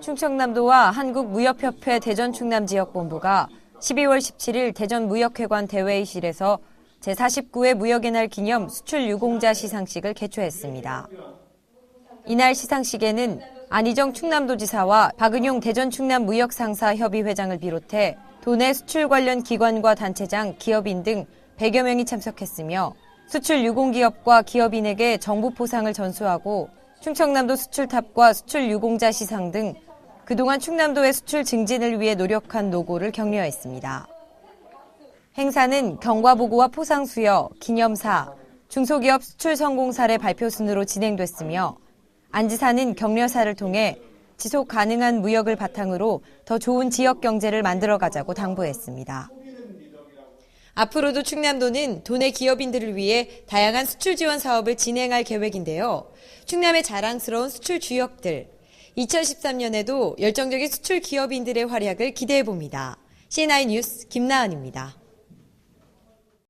충청남도와 한국무역협회 대전충남지역본부가 12월 17일 대전무역회관 대회의실에서 제49회 무역의 날 기념 수출 유공자 시상식을 개최했습니다. 이날 시상식에는 안희정 충남도지사와 박은용 대전충남무역상사협의 회장을 비롯해 도내 수출 관련 기관과 단체장, 기업인 등 100여 명이 참석했으며 수출 유공기업과 기업인에게 정부 포상을 전수하고 충청남도 수출탑과 수출 유공자 시상 등 그동안 충남도의 수출 증진을 위해 노력한 노고를 격려했습니다. 행사는 경과보고와 포상수여, 기념사, 중소기업 수출 성공 사례 발표 순으로 진행됐으며 안 지사는 격려사를 통해 지속 가능한 무역을 바탕으로 더 좋은 지역 경제를 만들어 가자고 당부했습니다. 앞으로도 충남도는 도내 기업인들을 위해 다양한 수출 지원 사업을 진행할 계획인데요. 충남의 자랑스러운 수출 주역들, 2013년에도 열정적인 수출 기업인들의 활약을 기대해 봅니다. CNI 뉴스 김나은입니다.